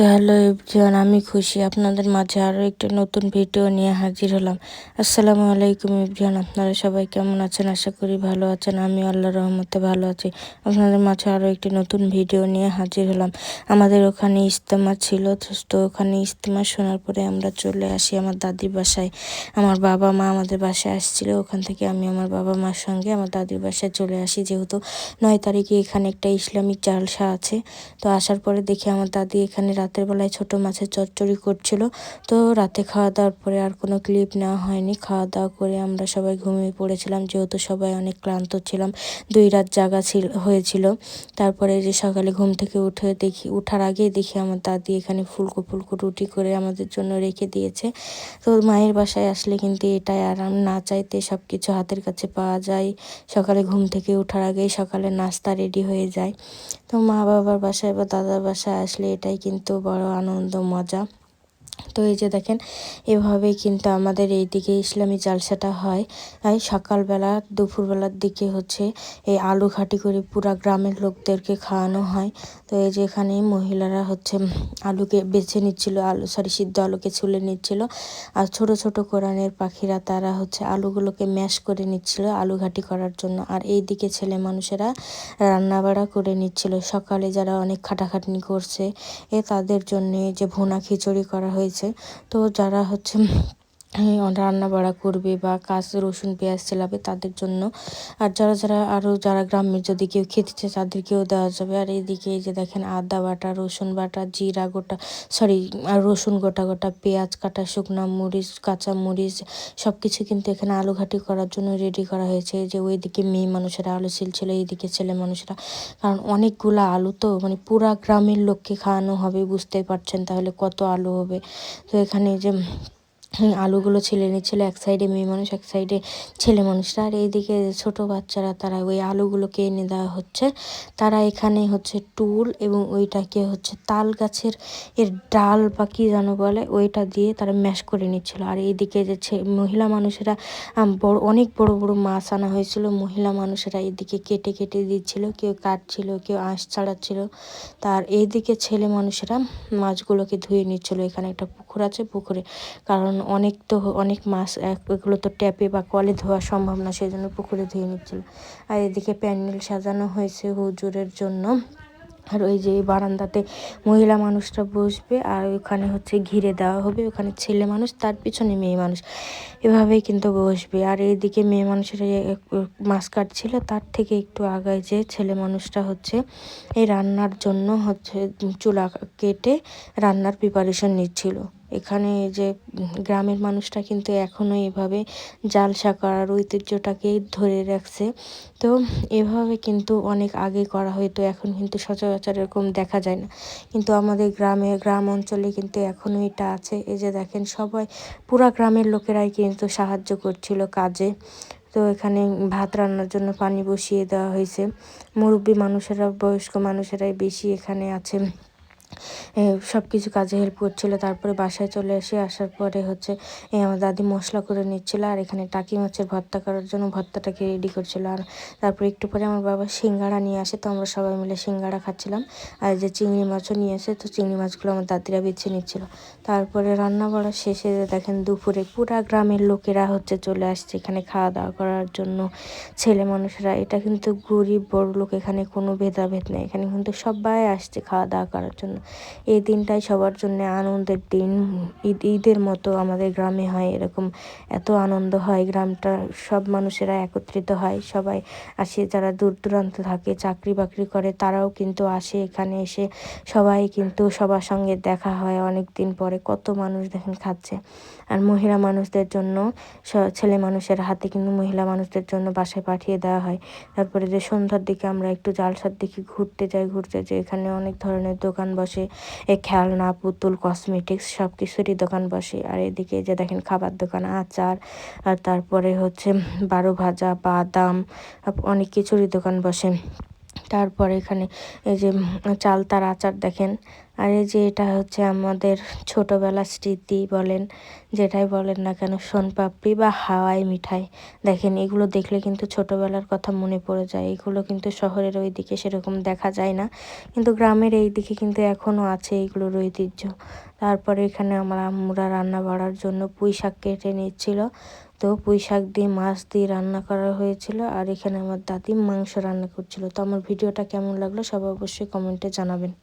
তো hello everyone, আমি খুশি। আপনাদের মাঝে আরও একটি নতুন ভিডিও নিয়ে হাজির হলাম। আসসালামু আলাইকুম এভরিওয়ান, আপনারা সবাই কেমন আছেন? আশা করি ভালো আছেন। আমি আল্লাহ রহমতে ভালো আছি। আপনাদের মাঝে আরও একটি নতুন ভিডিও নিয়ে হাজির হলাম। আমাদের ওখানে ইজতেমা ছিল, তো ওখানে ইজতেমা শোনার পরে আমরা চলে আসি আমার দাদির বাসায়। আমার বাবা মা আমাদের বাসায় আসছিল, ওখান থেকে আমি আমার বাবা মার সঙ্গে আমার দাদির বাসায় চলে আসি। যেহেতু নয় তারিখে এখানে একটা ইসলামিক জালসা আছে, তো আসার পরে দেখি আমার দাদি এখানে রাতের বেলায় ছোট মাছের চচ্চড়ি করছিল। তো রাতে খাওয়া দাওয়ার পরে আর কোনো ক্লিপ নেওয়া হয়নি। খাওয়া দাওয়া করে আমরা সবাই ঘুমিয়ে পড়েছিলাম। যেহেতু সবাই অনেক ক্লান্ত ছিলাম, দুই রাত জাগা ছিল, হয়েছিল। তারপরে যে সকালে ঘুম থেকে উঠে দেখি, উঠার আগেই দেখি আমার দাদি এখানে ফুলকো ফুলকো রুটি করে আমাদের জন্য রেখে দিয়েছে। তো মায়ের বাসায় আসলে কিন্তু এটাই আরাম না চাইতে সব কিছু হাতের কাছে পাওয়া যায়। সকালে ঘুম থেকে ওঠার আগেই সকালে নাস্তা রেডি হয়ে যায়। তো মা বাবার বাসায় বা দাদার বাসায় আসলে এটাই কিন্তু বড় আনন্দ মজা। তো এই যে দেখেন, এভাবেই কিন্তু আমাদের এই দিকে ইসলামী জালসাটা হয়। সকালবেলা, দুপুরবেলার দিকে হচ্ছে এই আলু ঘাটি করে পুরা গ্রামের লোকদেরকে খাওয়ানো হয়। তো এই যে এখানে মহিলারা হচ্ছে আলুকে বেছে নিচ্ছিল, আলু, সরি, সিদ্ধ আলুকে ছুলে নিচ্ছিল। আর ছোট ছোট কোরআনের পাখিরা তারা হচ্ছে আলুগুলোকে ম্যাশ করে নিচ্ছিল আলু ঘাটি করার জন্য। আর এই দিকে ছেলে মানুষেরা রান্নাবাড়া করে নিচ্ছিল। সকালে যারা অনেক খাটাখাটনি করছে, এ তাদের জন্য যে ভুনা খিচুড়ি করা হয়েছে তো যারা হচ্ছে রান্না বাড়া করবে বা কাজ রসুন, পেঁয়াজ চেলাবে তাদের জন্য। আর যারা যারা আরও যারা গ্রামের যদি কেউ খেতে চায় তাদেরকেও দেওয়া যাবে। আর এইদিকে এই যে দেখেন আদা বাটা, রসুন বাটা, জিরা গোটা সরি আর রসুন গোটা গোটা, পেঁয়াজ কাটা, শুকনো মরিচ, কাঁচা মরিচ সব কিছু কিন্তু এখানে আলু ঘাটি করার জন্য রেডি করা হয়েছে। যে ওইদিকে মেয়ে মানুষেরা আলু ছিল এইদিকে ছেলে মানুষেরা। কারণ অনেকগুলো আলু তো মানে পুরা গ্রামের লোককে খাওয়ানো হবে, বুঝতেই পারছেন তাহলে কত আলু হবে। তো এখানে যে আলুগুলো ছেলে নিচ্ছিলো, এক সাইডে মেয়ে মানুষ, এক সাইডে ছেলে মানুষরা আর এইদিকে ছোট বাচ্চারা, তারা ওই আলুগুলোকে এনে দেওয়া হচ্ছে। তারা এখানে হচ্ছে টুল এবং ওইটাকে হচ্ছে তাল গাছের এর ডাল বা কী যেন বলে, ওইটা দিয়ে তারা ম্যাশ করে নিচ্ছিল। আর এইদিকে যে মহিলা মানুষেরা বড়, অনেক বড় বড় মাছ আনা হয়েছিল। মহিলা মানুষেরা এদিকে কেটে কেটে দিচ্ছিল। কেউ কাটছিল, কেউ আঁশ ছাড়াচ্ছিল। তার এইদিকে ছেলে মানুষেরা মাছগুলোকে ধুয়ে নিচ্ছিল। এখানে একটা পুকুর আছে পুকুরে। কারণ অনেক তো অনেক মাছ এগুলো তো ট্যাপে বা কলে ধোয়া সম্ভব না সেই জন্য পুকুরে ধুয়ে নিচ্ছিল। আর এদিকে প্যান্ডেল সাজানো হয়েছে হুজুরের জন্য। আর ওই যে বারান্দাতে মহিলা মানুষটা বসবে, আর ওখানে হচ্ছে ঘিরে দেওয়া হবে। ওখানে ছেলে মানুষ, তার পিছনে মেয়ে মানুষ, এভাবেই কিন্তু বসবে। আর এইদিকে মেয়ে মানুষের মাছ কাটছিল, তার থেকে একটু আগায় যে ছেলে মানুষটা হচ্ছে এই রান্নার জন্য হচ্ছে চুলা কেটে রান্নার প্রিপারেশন নিচ্ছিল। এখানে যে গ্রামের মানুষটা কিন্তু এখনও এভাবে জালসা করার ঐতিহ্যটাকেই ধরে রাখছে। তো এভাবে কিন্তু অনেক আগে করা হয়তো এখন কিন্তু সচরাচর এরকম দেখা যায় না। কিন্তু আমাদের গ্রামে, গ্রাম অঞ্চলে কিন্তু এখনও এটা আছে। এই যে দেখেন, সবাই, পুরা গ্রামের লোকেরাই কিন্তু সাহায্য করছিল কাজে। তো এখানে ভাত রান্নার জন্য পানি বসিয়ে দেওয়া হয়েছে। মুরব্বী মানুষেরা, বয়স্ক মানুষেরাই বেশি এখানে আছে। সব কিছু কাজে হেল্প করছিল। তারপরে বাসায় চলে এসে আসার পরে হচ্ছে আমার দাদি মশলা করে নিচ্ছিল আর এখানে টাকি মাছের ভর্তা করার জন্য ভর্তাটাকে রেডি করছিল। আর তারপরে একটু পরে আমার বাবা সিঙ্গাড়া নিয়ে আসে, তো আমরা সবাই মিলে সিঙ্গাড়া খাচ্ছিলাম। আর যে চিংড়ি মাছও নিয়ে আসে তো চিংড়ি মাছগুলো আমার দাদিরা বেছে নিচ্ছিল। তারপরে রান্না করার শেষে দেখেন দুপুরে পুরা গ্রামের লোকেরা হচ্ছে চলে আসছে এখানে খাওয়া দাওয়া করার জন্য। ছেলে মানুষরা, এটা কিন্তু গরিব বড় লোক এখানে কোনো ভেদাভেদ নেই। এখানে কিন্তু সবাই আসছে খাওয়া দাওয়া করার জন্য। এই দিনটাই সবার জন্য আনন্দের দিন। ঈদ, ঈদের মতো আমাদের গ্রামে হয় এরকম এত আনন্দ হয়, গ্রামটা সব মানুষেরা একত্রিত হয়, সবাই আসে, যারা দূর দূরান্ত থাকে, চাকরি বাকরি করে, তারাও কিন্তু আসে এখানে এসে, সবাই কিন্তু সবার সঙ্গে দেখা হয় অনেক দিন পরে, কত মানুষ দেখেন খাচ্ছে। আর মহিলা মানুষদের জন্য ছেলে মানুষের হাতে কিন্তু মহিলা মানুষদের জন্য বাসায় পাঠিয়ে দেওয়া হয়। তারপরে যে সন্ধ্যার দিকে আমরা একটু জালসার দিকে ঘুরতে যাই ঘুরতে যাই এখানে অনেক ধরনের দোকান বসে এই খেলনা, পুতুল কসমেটিক্স সব কিছুরই দোকান বসে। আর এদিকে যে দেখেন খাবার দোকান, আচার, আর তারপরে হচ্ছে বারো ভাজা, বাদাম অনেক কিছুরই দোকান বসে। তারপরে এখানে এই যে চালতার আচার দেখেন আর এই যে এটা হচ্ছে আমাদের ছোটোবেলার স্মৃতি বলেন, যেটাই বলেন না কেন সোনপাপড়ি বা হাওয়াই মিঠাই। দেখেন, এগুলো দেখলে কিন্তু ছোটোবেলার কথা মনে পড়ে যায়। এগুলো কিন্তু শহরের ওই দিকে সেরকম দেখা যায় না। কিন্তু গ্রামের এই দিকে কিন্তু এখনও আছে এইগুলোর ঐতিহ্য। তারপরে এখানে আমার আম্মুরা রান্না বাড়ার জন্য পুঁই শাক কেটে নিচ্ছিল। তো পুঁই শাক দিয়ে মাছ দিয়ে রান্না করা হয়েছিল আর এখানে আমার দাদি মাংস রান্না করছিল। তো আমার ভিডিওটা কেমন লাগল সবাই অবশ্যই কমেন্টে জানাবেন।